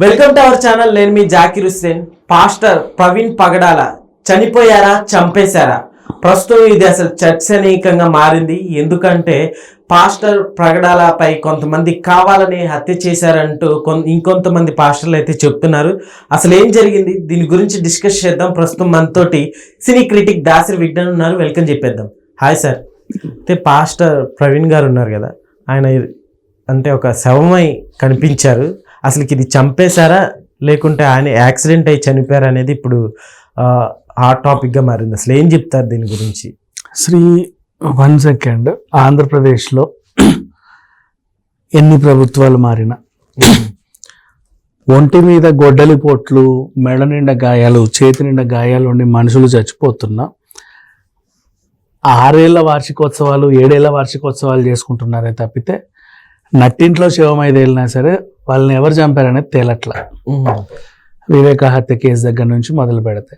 Welcome to our channel. నేను మీ Zakir Hussain. Pastor Praveen Pagadala చనిపోయారా చంపేశారా? ప్రస్తుతం ఇది అసలు చర్చనీయంగా మారింది. ఎందుకంటే పాస్టర్ ప్రగడాలపై కొంతమంది కావాలని హత్య చేశారంటూ ఇంకొంతమంది పాస్టర్లు అయితే చెప్తున్నారు. అసలు ఏం జరిగింది? దీని గురించి డిస్కస్ చేద్దాం. ప్రస్తుతం మనతోటి సినీ క్రిటిక్ దాసరి విజ్ఞాన్ ఉన్నారు. వెల్కమ్ చెప్పేద్దాం. Hi sir. అయితే పాస్టర్ ప్రవీణ్ గారు ఉన్నారు కదా. ఆయన అంటే ఒక శవమై కనిపించారు. అసలు ఇది చంపేశారా? లేకుంటే ఆయన యాక్సిడెంట్ అయి చనిపోయారా అనేది ఇప్పుడు ఆ టాపిక్గా మారింది. అసలు ఏం చెప్తారు దీని గురించి? శ్రీ వన్ సెకండ్. ఆంధ్రప్రదేశ్లో ఎన్ని ప్రభుత్వాలు మారినా ఒంటి మీద గొడ్డలి పోట్లు మెడ నిండా గాయాలు చేతి నిండా గాయాలు ఉండి మనుషులు చచ్చిపోతున్నా ఆరేళ్ళ వార్షికోత్సవాలు ఏడేళ్ళ వార్షికోత్సవాలు చేసుకుంటున్నారే తప్పితే నట్టింట్లో శివమైదేళ్ళినా వెళ్ళినా సరే వాళ్ళని ఎవరు చంపారనేది తేలట్ల. వివేక హత్య కేసు దగ్గర నుంచి మొదలు పెడితే.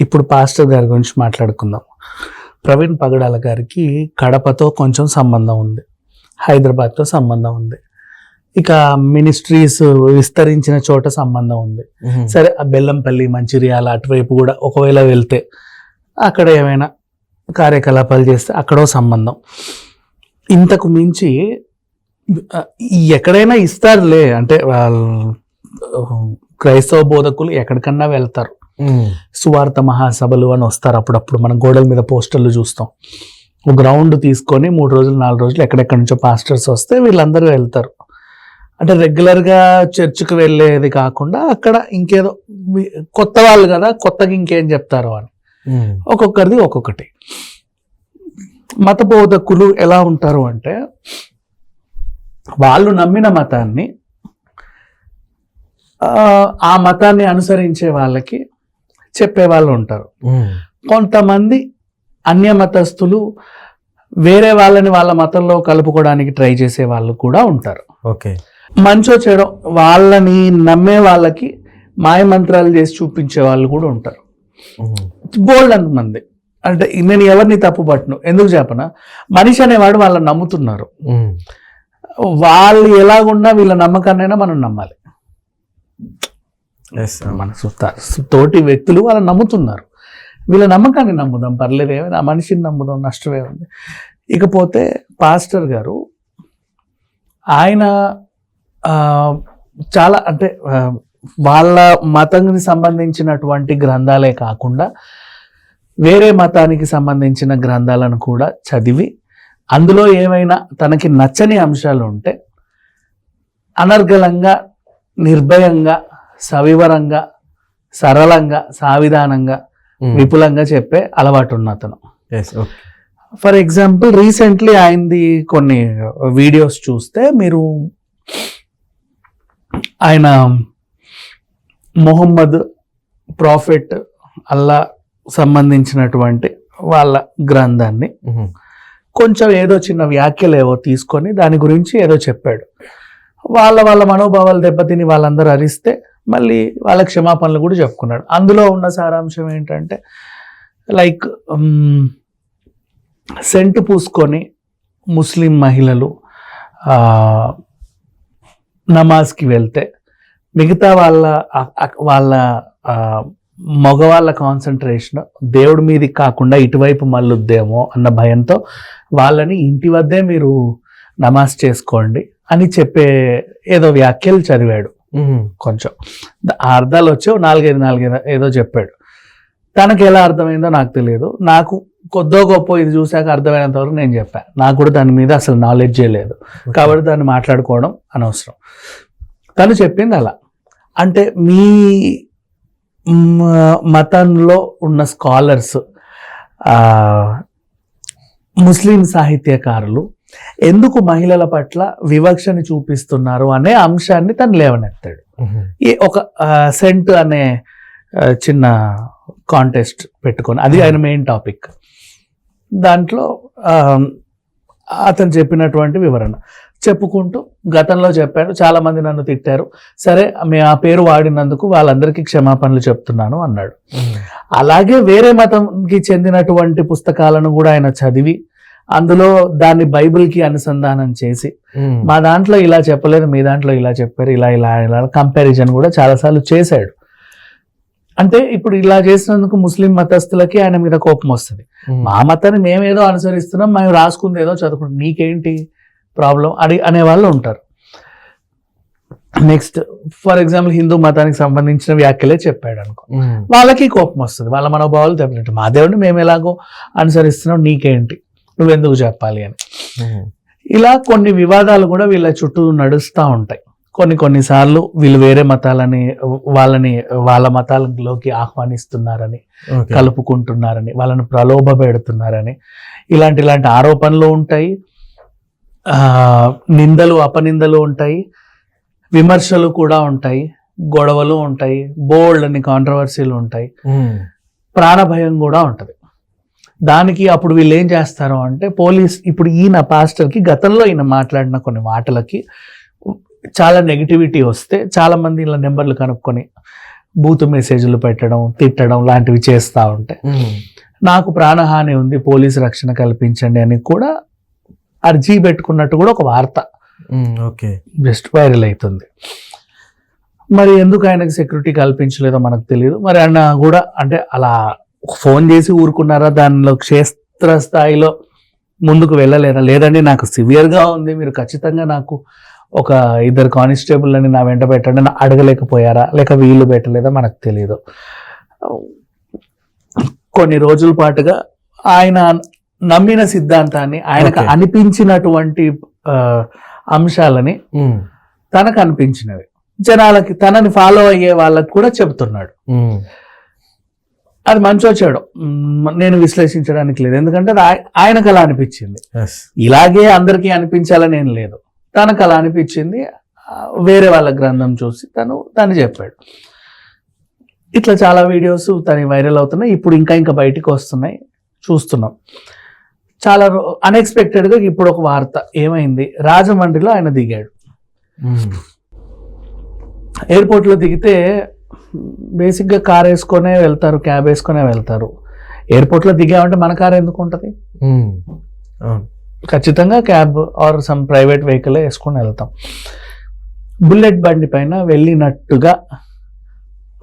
ఇప్పుడు పాస్టర్ గారి గురించి మాట్లాడుకుందాం. ప్రవీణ్ పగడాల గారికి కడపతో కొంచెం సంబంధం ఉంది. హైదరాబాద్తో సంబంధం ఉంది. ఇక మినిస్ట్రీస్ విస్తరించిన చోట సంబంధం ఉంది. సరే ఆ బెల్లంపల్లి మంచిర్యాల అటువైపు కూడా ఒకవేళ వెళ్తే అక్కడ ఏమైనా కార్యకలాపాలు చేస్తే అక్కడో సంబంధం. ఇంతకు మించి ఎక్కడైనా ఇస్తారులే. అంటే క్రైస్తవ బోధకులు ఎక్కడికన్నా వెళ్తారు. సువార్త మహాసభలు అని వస్తారు అప్పుడప్పుడు. మనం గోడల మీద పోస్టర్లు చూస్తాం. ఒక గ్రౌండ్ తీసుకొని మూడు రోజులు నాలుగు రోజులు ఎక్కడెక్కడి నుంచో పాస్టర్స్ వస్తే వీళ్ళందరూ వెళ్తారు. అంటే రెగ్యులర్గా చర్చికి వెళ్ళేది కాకుండా అక్కడ ఇంకేదో కొత్త వాళ్ళు కదా కొత్తగా ఇంకేం చెప్తారు అని. ఒక్కొక్కరిది ఒక్కొక్కటి. మత బోధకులు ఎలా ఉంటారు అంటే వాళ్ళు నమ్మిన మతాన్ని ఆ, మతాన్ని అనుసరించే వాళ్ళకి చెప్పే వాళ్ళు ఉంటారు. కొంతమంది అన్య మతస్థులు వేరే వాళ్ళని వాళ్ళ మతంలో కలుపుకోవడానికి ట్రై చేసే వాళ్ళు కూడా ఉంటారు. ఓకే. మంచో చెడో వాళ్ళని నమ్మే వాళ్ళకి మాయ మంత్రాలు చేసి చూపించే వాళ్ళు కూడా ఉంటారు. బోల్డ్ అంతమంది. అంటే నేను ఎవరిని తప్పు పట్టను ఎందుకు చెప్పనా? మనిషి అనేవాడు వాళ్ళని నమ్ముతున్నారు. వాళ్ళు ఎలాగున్నా వీళ్ళ నమ్మకాన్నైనా మనం నమ్మాలి. మన తోటి వ్యక్తులు వాళ్ళని నమ్ముతున్నారు. వీళ్ళ నమ్మకాన్ని నమ్ముదాం పర్లేదు ఏమైనా ఆ మనిషిని నమ్ముదాం నష్టమే ఉంది. ఇకపోతే పాస్టర్ గారు ఆయన చాలా అంటే వాళ్ళ మతానికి సంబంధించినటువంటి గ్రంథాలే కాకుండా వేరే మతానికి సంబంధించిన గ్రంథాలను కూడా చదివి అందులో ఏమైనా తనకి నచ్చని అంశాలు ఉంటే అనర్గళంగా నిర్భయంగా సవివరంగా సరళంగా సావిధానంగా విపులంగా చెప్పే అలవాటు ఉన్న అతను ఫర్ ఎగ్జాంపుల్ రీసెంట్లీ ఆయనది కొన్ని వీడియోస్ చూస్తే మీరు ఆయన మొహమ్మద్ ప్రాఫిట్ అల్లా సంబంధించినటువంటి వాళ్ళ గ్రంథాన్ని కొంచెం ఏదో చిన్న వ్యాఖ్యలు ఏవో తీసుకొని దాని గురించి ఏదో చెప్పాడు. వాళ్ళ వాళ్ళ మనోభావాలు దెబ్బతిని వాళ్ళందరూ అరిస్తే మళ్ళీ వాళ్ళ క్షమాపణలు కూడా చెప్పుకున్నాడు. అందులో ఉన్న సారాంశం ఏంటంటే లైక్ సెంట్ పూసుకొని ముస్లిం మహిళలు నమాజ్కి వెళ్తే మిగతా వాళ్ళ వాళ్ళ మగవాళ్ళ కాన్సన్ట్రేషన్ దేవుడి మీదకి కాకుండా ఇటువైపు మళ్ళుద్దేమో అన్న భయంతో వాళ్ళని ఇంటి వద్దే మీరు నమాజ్ చేసుకోండి అని చెప్పే ఏదో వ్యాఖ్యలు చదివాడు. కొంచెం. అర్థాలు వచ్చి ఓ నాలుగైదు నాలుగైదు ఏదో చెప్పాడు. తనకి ఎలా అర్థమైందో నాకు తెలియదు. నాకు కొద్దో గొప్ప ఇది చూశాక అర్థమైనంత వరకు నేను చెప్పాను నాకు కూడా దాని మీద అసలు నాలెడ్జే లేదు. కాబట్టి దాన్ని మాట్లాడుకోవడం అనవసరం. తను చెప్పింది అలా. అంటే మ- మతంలో ఉన్న స్కాలర్స్ ముస్లిం సాహిత్యకారులు ఎందుకు మహిళల పట్ల వివక్షని చూపిస్తున్నారు అనే అంశాన్ని తను లేవనెత్తాడు. ఈ ఒక సెంట్ అనే చిన్న కాంటెస్ట్ పెట్టుకొని అది ఆయన మెయిన్ టాపిక్ దాంట్లో అతను చెప్పినటువంటి వివరణ. చెప్పుకుంటూ గతంలో చెప్పాడు. చాలా మంది నన్ను తిట్టారు. సరే మేము ఆ పేరు వాడినందుకు వాళ్ళందరికీ క్షమాపణలు చెప్తున్నాను అన్నాడు. అలాగే వేరే మతంకి చెందినటువంటి పుస్తకాలను కూడా ఆయన చదివి అందులో దాన్ని బైబిల్కి అనుసంధానం చేసి. మా దాంట్లో ఇలా చెప్పలేదు మీ దాంట్లో ఇలా చెప్పారు ఇలా ఇలా ఇలా కంపారిజన్ కూడా చాలాసార్లు చేశాడు. అంటే ఇప్పుడు ఇలా చేసినందుకు ముస్లిం మతస్థులకి ఆయన మీద కోపం వస్తుంది. మా మతాన్ని మేమేదో అనుసరిస్తున్నాం మేము రాసుకుంది ఏదో చదువుకుంటాం నీకేంటి? ప్రాబ్లం అడి అనే వాళ్ళు ఉంటారు. నెక్స్ట్ ఫర్ ఎగ్జాంపుల్ హిందూ మతానికి సంబంధించిన వ్యాఖ్యలే చెప్పాడు అనుకో. వాళ్ళకి కోపం వస్తుంది. వాళ్ళ మనోభావాలు దెబ్బతింటాయి. మా దేవుడిని మేము ఎలాగో అనుసరిస్తున్నాం నీకేంటి? నువ్వెందుకు చెప్పాలి అని. ఇలా కొన్ని వివాదాలు కూడా వీళ్ళ చుట్టూ నడుస్తూ ఉంటాయి. కొన్ని కొన్నిసార్లు వీళ్ళు వేరే మతాలని వాళ్ళని వాళ్ళ మతాలలోకి ఆహ్వానిస్తున్నారని. కలుపుకుంటున్నారని వాళ్ళని ప్రలోభ పెడుతున్నారని ఇలాంటి ఇలాంటి ఆరోపణలు ఉంటాయి. నిందలు అపనిందలు ఉంటాయి విమర్శలు కూడా ఉంటాయి గొడవలు ఉంటాయి బోల్డ్ అని కాంట్రవర్సీలు ఉంటాయి. ప్రాణభయం కూడా ఉంటుంది దానికి అప్పుడు వీళ్ళు ఏం చేస్తారు అంటే పోలీస్ ఇప్పుడు ఈయన పాస్టర్కి గతంలో ఈయన మాట్లాడిన కొన్ని మాటలకి చాలా నెగిటివిటీ వస్తే చాలా మంది ఇలా నెంబర్లు కనుక్కొని బూత్ మెసేజ్లు పెట్టడం తిట్టడం లాంటివి చేస్తూ ఉంటాయి. నాకు ప్రాణహాని ఉంది పోలీస్ రక్షణ కల్పించండి అని కూడా అర్జీ పెట్టుకున్నట్టు కూడా ఒక వార్త. ఓకే. జస్ట్ వైరల్ అవుతుంది మరి ఎందుకు ఆయనకు సెక్యూరిటీ కల్పించలేదో మనకు తెలియదు మరి ఆయన కూడా అంటే అలా ఫోన్ చేసి ఊరుకున్నారా? దానిలో క్షేత్ర స్థాయిలో ముందుకు వెళ్ళలేదా లేదండి నాకు సివియర్గా ఉంది. మీరు ఖచ్చితంగా నాకు ఒక ఇద్దరు కానిస్టేబుల్ అని నా వెంట పెట్టండి. అడగలేకపోయారా? లేక వీళ్ళు పెట్టలేదా? మనకు తెలియదు కొన్ని రోజుల పాటుగా ఆయన నమ్మిన సిద్ధాంతాన్ని ఆయనకు. అనిపించినటువంటి అంశాలని. తనకు అనిపించినవి. జనాలకి తనని ఫాలో అయ్యే వాళ్ళకి కూడా చెబుతున్నాడు. అది మంచి వచ్చాడు నేను విశ్లేషించడానికి లేదు. ఎందుకంటే ఆయనకు అలా అనిపించింది. ఇలాగే అందరికీ అనిపించాలని ఏం లేదు. తనకు అలా అనిపించింది. వేరే వాళ్ళ గ్రంథం చూసి తను తను చెప్పాడు. ఇట్లా చాలా వీడియోస్ తను వైరల్ అవుతున్నాయి. ఇప్పుడు ఇంకా ఇంకా బయటికి వస్తున్నాయి. చూస్తున్నాం. చాలా అన్ఎక్స్పెక్టెడ్గా ఇప్పుడు ఒక వార్త. ఏమైంది? రాజమండ్రిలో ఆయన దిగాడు. ఎయిర్పోర్ట్లో దిగితే బేసిక్గా కార్ వేసుకొనే వెళ్తారు క్యాబ్ వేసుకొనే వెళ్తారు. ఎయిర్పోర్ట్లో దిగామంటే మన కార్ ఎందుకు ఉంటుంది. ఖచ్చితంగా cab or some private vehicle వేసుకొని వెళ్తాం. బుల్లెట్ బండి పైన వెళ్ళినట్టుగా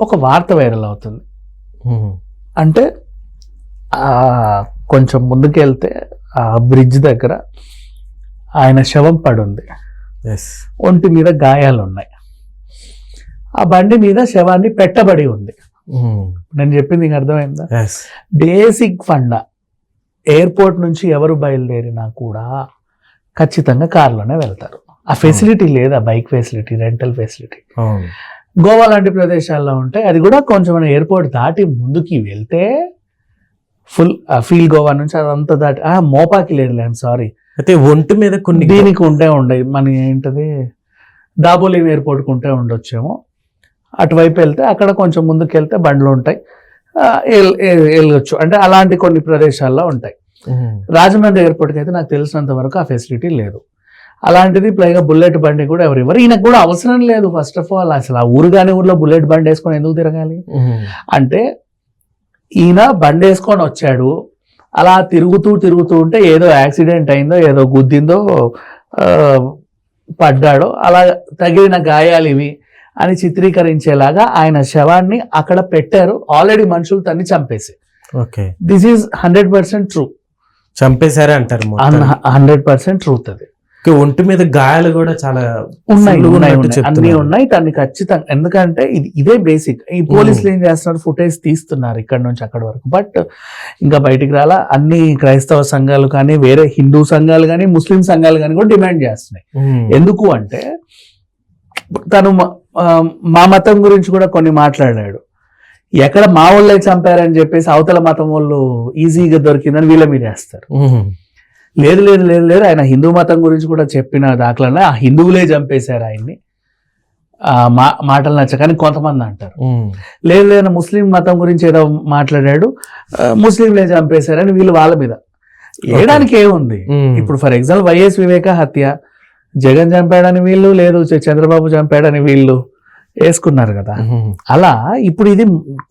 ఒక వార్త వైరల్ అవుతుంది. అంటే కొంచెం ముందుకెళ్తే ఆ బ్రిడ్జ్ దగ్గర ఆయన శవం పడి ఉంది. ఒంటి మీద గాయాలు ఉన్నాయి ఆ బండి మీద శవాన్ని పెట్టబడి ఉంది ఉమ్. నేను చెప్పింది నీకు అర్థమైందా. బేసిక్ ఫండ్ ఎయిర్పోర్ట్ నుంచి ఎవరు బయలుదేరినా కూడా ఖచ్చితంగా కార్లోనే వెళ్తారు ఆ ఫెసిలిటీ లేదా bike facility rental facility. Goa లాంటి ప్రదేశాల్లో ఉంటాయి అది కూడా కొంచెం ఎయిర్పోర్ట్ దాటి ముందుకి వెళ్తే ఫుల్ ఫీల్ గోవా నుంచి అదంతా దాటి ఆ, మోపాకి లేదు సారీ అయితే ఒంటి మీద కొన్ని దీనికి ఉంటే ఉండయి మన ఏంటది? దాబోలిం ఎయిర్పోర్ట్కి ఉంటే ఉండొచ్చేమో. అటువైపు వెళ్తే అక్కడ కొంచెం ముందుకు వెళ్తే బండ్లు ఉంటాయి. వెళ్ళొచ్చు. అంటే అలాంటి కొన్ని ప్రదేశాల్లో ఉంటాయి. రాజమండ్రి ఎయిర్పోర్ట్కి అయితే నాకు తెలిసినంత వరకు ఆ ఫెసిలిటీ లేదు. అలాంటిది పైగా బుల్లెట్ బండి కూడా ఎవరు ఇవ్వరు ఈయనకు కూడా అవసరం లేదు ఫస్ట్ ఆఫ్ ఆల్ అసలు ఆ ఊరు కాని ఊర్లో బుల్లెట్ బండి వేసుకొని ఎందుకు తిరగాలి. అంటే ఈయన బండి వేసుకొని వచ్చాడు. అలా తిరుగుతూ తిరుగుతూ ఉంటే ఏదో యాక్సిడెంట్ అయిందో ఏదో గుద్దిందో పడ్డాడో అలా తగిలిన గాయాలు ఇవి అని చిత్రీకరించేలాగా ఆయన శవాన్ని అక్కడ పెట్టారు. ఆల్రెడీ మనుషులు తన్ని చంపేసి okay. This is hundred percent true చంపేశారే అంటారు. హండ్రెడ్ పర్సెంట్ ట్రూత్ అది. ఒంటి మీద గాయాలు కూడా చాలా ఉన్నాయి. అన్ని. ఉన్నాయి దాన్ని ఖచ్చితంగా ఎందుకంటే ఇది ఇదే బేసిక్ ఈ పోలీసులు ఏం చేస్తున్నారు ఫుటేజ్ తీస్తున్నారు ఇక్కడ నుంచి అక్కడ వరకు బట్ ఇంకా బయటికి రాలా అన్ని క్రైస్తవ సంఘాలు కానీ వేరే హిందూ సంఘాలు కానీ ముస్లిం సంఘాలు కానీ కూడా డిమాండ్ చేస్తున్నాయి. ఎందుకు అంటే తను మ- మతం గురించి కూడా కొన్ని మాట్లాడాడు ఎక్కడ మా వాళ్ళే చంపారని చెప్పేసి అవతల మతం వాళ్ళు ఈజీగా దొరికిందని వీళ్ళ మీద వేస్తారు. లేదు లేదు లేదు లేదు. ఆయన హిందూ మతం గురించి కూడా చెప్పిన దాఖలానే ఆ హిందువులే చంపేశారు ఆయన్ని. ఆ మా మాటలు నచ్చకని కొంతమంది అంటారు. లేదు లేదు ముస్లిం మతం గురించి ఏదో మాట్లాడాడు. ముస్లింలే చంపేశారని వీళ్ళు వాళ్ళ మీద. వేయడానికి ఏముంది. ఇప్పుడు ఫర్ ఎగ్జాంపుల్ వైఎస్ వివేక హత్య. జగన్ చంపాడని వీళ్ళు లేదు చంద్రబాబు చంపాడని వీళ్ళు వేసుకున్నారు కదా. అలా ఇప్పుడు ఇది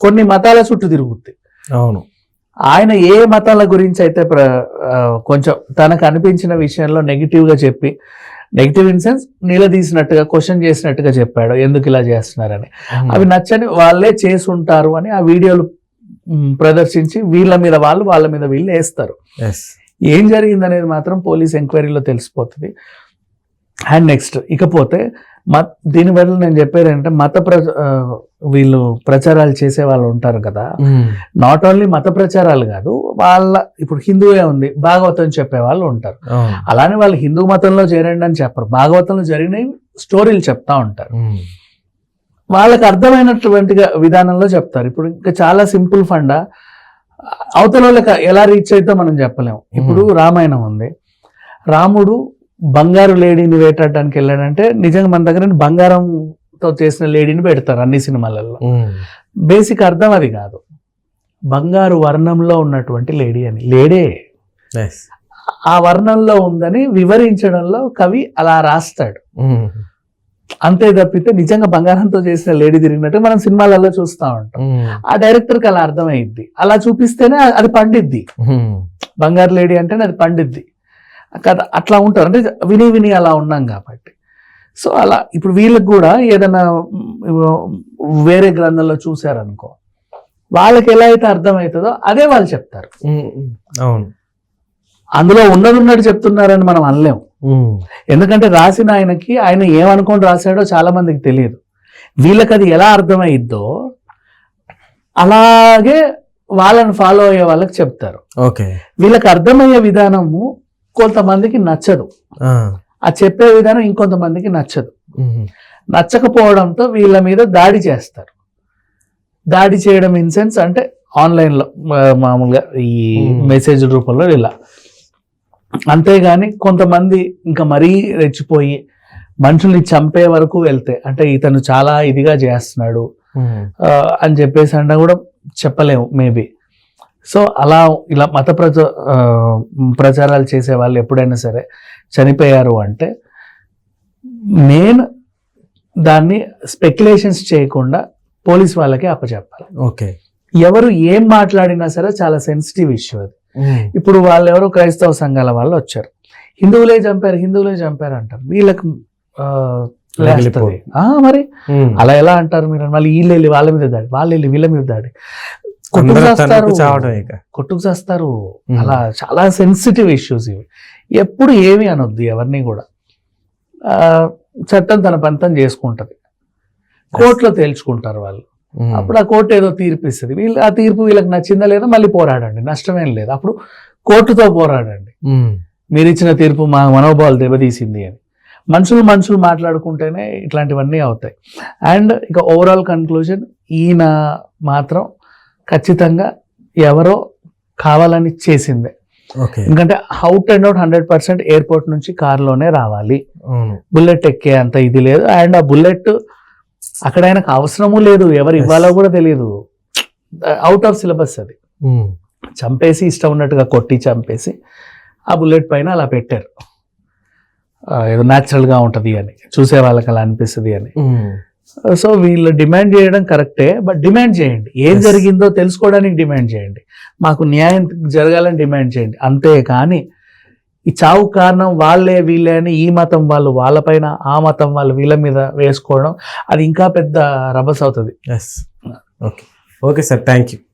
కొన్ని మతాల చుట్టూ తిరుగుద్ది. అవును. ఆయన ఏ మతాల గురించి అయితే ప్ర కొంచెం తనకు అనిపించిన విషయంలో నెగిటివ్గా చెప్పి నెగిటివ్ ఇన్ సెన్స్ నిలదీసినట్టుగా క్వశ్చన్ చేసినట్టుగా చెప్పాడు. ఎందుకు ఇలా చేస్తున్నారని. అవి నచ్చని వాళ్ళే చేసుంటారు అని ఆ వీడియోలు ప్రదర్శించి వీళ్ళ మీద వాళ్ళు వాళ్ళ మీద వీళ్ళు వేస్తారు. ఏం జరిగింది అనేది మాత్రం పోలీస్ ఎంక్వైరీలో తెలిసిపోతుంది. అండ్ నెక్స్ట్ ఇకపోతే మత దీనివల్ల నేను చెప్పేది ఏంటంటే మత ప్ర వీళ్ళు ప్రచారాలు చేసే వాళ్ళు ఉంటారు కదా నాట్ ఓన్లీ మత ప్రచారాలు కాదు వాళ్ళ ఇప్పుడు హిందువే ఉంది భాగవతం చెప్పే వాళ్ళు ఉంటారు. అలానే వాళ్ళు హిందూ మతంలో చేరండి అని చెప్పరు భాగవతంలో జరిగినవి స్టోరీలు చెప్తా ఉంటారు. వాళ్ళకి అర్థమైనటువంటి విధానంలో చెప్తారు. ఇప్పుడు ఇంకా చాలా సింపుల్ ఫండ అవతల ఎలా రీచ్ అయితే మనం చెప్పలేము ఇప్పుడు రామాయణం ఉంది. రాముడు బంగారు లేడీని వేటాడడానికి వెళ్ళాడంటే నిజంగా మన దగ్గర బంగారంతో చేసిన లేడీని పెడతారు అన్ని సినిమాలలో. బేసిక్ అర్థం అది కాదు. బంగారు వర్ణంలో ఉన్నటువంటి లేడీ అని. లేడే. ఆ వర్ణంలో ఉందని వివరించడంలో కవి అలా రాస్తాడు. అంతే తప్పితే నిజంగా బంగారంతో చేసిన లేడీ తిరిగినట్టు మనం సినిమాలలో చూస్తూ ఉంటాం. ఆ డైరెక్టర్కి అలా అర్థమైద్ది. అలా చూపిస్తేనే అది పండిద్ది. బంగారు లేడీ అంటేనే అది పండిద్ది. కదా అట్లా ఉంటారు. అంటే విని విని అలా ఉన్నాం కాబట్టి. సో అలా ఇప్పుడు వీళ్ళకి కూడా ఏదైనా వేరే గ్రంథంలో చూశారనుకో వాళ్ళకి ఎలా అయితే అర్థమవుతుందో అదే వాళ్ళు చెప్తారు. అవును. అందులో ఉన్నది ఉన్నట్టు చెప్తున్నారని మనం అనలేము ఎందుకంటే రాసిన ఆయనకి ఆయన ఏమనుకొని రాశాడో చాలా మందికి తెలియదు. వీళ్ళకి అది ఎలా అర్థమైద్దో అలాగే వాళ్ళని ఫాలో అయ్యే వాళ్ళకి చెప్తారు. ఓకే. వీళ్ళకి అర్థమయ్యే విధానము కొంతమందికి నచ్చదు. ఆ. చెప్పే విధానం ఇంకొంతమందికి నచ్చదు. నచ్చకపోవడంతో వీళ్ళ మీద దాడి చేస్తారు. దాడి చేయడం ఇన్ సెన్స్ అంటే ఆన్లైన్లో మామూలుగా ఈ. మెసేజ్ రూపంలో ఇలా. అంతేగాని కొంతమంది ఇంకా మరీ రెచ్చిపోయి మనుషుల్ని చంపే వరకు వెళ్తే అంటే ఇతను చాలా ఇదిగా చేస్తున్నాడు. అని చెప్పేసి అంటే కూడా చెప్పలేము మేబీ. సో అలా ఇలా మత ప్రచ ప్రచారాలు చేసే వాళ్ళు ఎప్పుడైనా సరే చనిపోయారు అంటే నేను దాన్ని స్పెక్యులేషన్స్ చేయకుండా పోలీస్ వాళ్ళకి అప్పచెప్పాలి. ఓకే. ఎవరు ఏం మాట్లాడినా సరే చాలా సెన్సిటివ్ ఇష్యూ అది. ఇప్పుడు వాళ్ళు ఎవరో క్రైస్తవ సంఘాల వాళ్ళు వచ్చారు. హిందువులే చంపారు హిందువులే చంపారు అంటారు. వీళ్ళకి లేస్తది. మరి అలా ఎలా అంటారు మీరు? మళ్ళీ వీళ్ళు వెళ్ళి వాళ్ళ మీద దాడి వాళ్ళు వెళ్ళి వీళ్ళ మీద దాడి. కొట్టుకు చేస్తారు. కొట్టుకు చేస్తారు. అలా చాలా సెన్సిటివ్ ఇష్యూస్ ఇవి. ఎప్పుడు ఏమి అనొద్దు ఎవరిని కూడా. చట్టం తన పంతం చేసుకుంటది. కోర్టులో తేల్చుకుంటారు వాళ్ళు. అప్పుడు ఆ కోర్టు ఏదో తీర్పు ఇస్తుంది. వీళ్ళు ఆ తీర్పు వీళ్ళకి నచ్చిందా లేదా మళ్ళీ పోరాడండి. నష్టమేం లేదు. అప్పుడు కోర్టుతో పోరాడండి. మీరు ఇచ్చిన తీర్పు మా మనోభావాలు దెబ్బతీసింది అని. మనుషులు మనుషులు మాట్లాడుకుంటేనే ఇట్లాంటివన్నీ అవుతాయి. అండ్ ఇక ఓవరాల్ కన్క్లూజన్ ఈయన మాత్రం ఖచ్చితంగా ఎవరో కావాలని చేసిందే. ఎందుకంటే out and out hundred percent airport నుంచి కార్లోనే రావాలి. బుల్లెట్ ఎక్కే అంత ఇది లేదు. అండ్ ఆ బుల్లెట్ అక్కడ ఆయనకు అవసరము లేదు. ఎవరు. ఇవ్వాలో కూడా తెలియదు అవుట్ ఆఫ్ సిలబస్ అది. చంపేసి ఇష్టం ఉన్నట్టుగా కొట్టి చంపేసి ఆ బుల్లెట్ పైన అలా పెట్టారు. ఏదో గా ఉంటది అని. చూసే వాళ్ళకి అలా అనిపిస్తుంది అని. సో వీళ్ళు డిమాండ్ చేయడం కరెక్టే బట్ డిమాండ్ చేయండి. ఏం. జరిగిందో తెలుసుకోవడానికి డిమాండ్ చేయండి. మాకు న్యాయం జరగాలని డిమాండ్ చేయండి. అంతే కానీ ఈ చావు కారణం వాళ్ళే వీళ్ళే అని ఈ మతం వాళ్ళు వాళ్ళపైన ఆ మతం వాళ్ళు వీళ్ళ మీద వేసుకోవడం అది ఇంకా పెద్ద రభస అవుతుంది yes okay okay sir thank you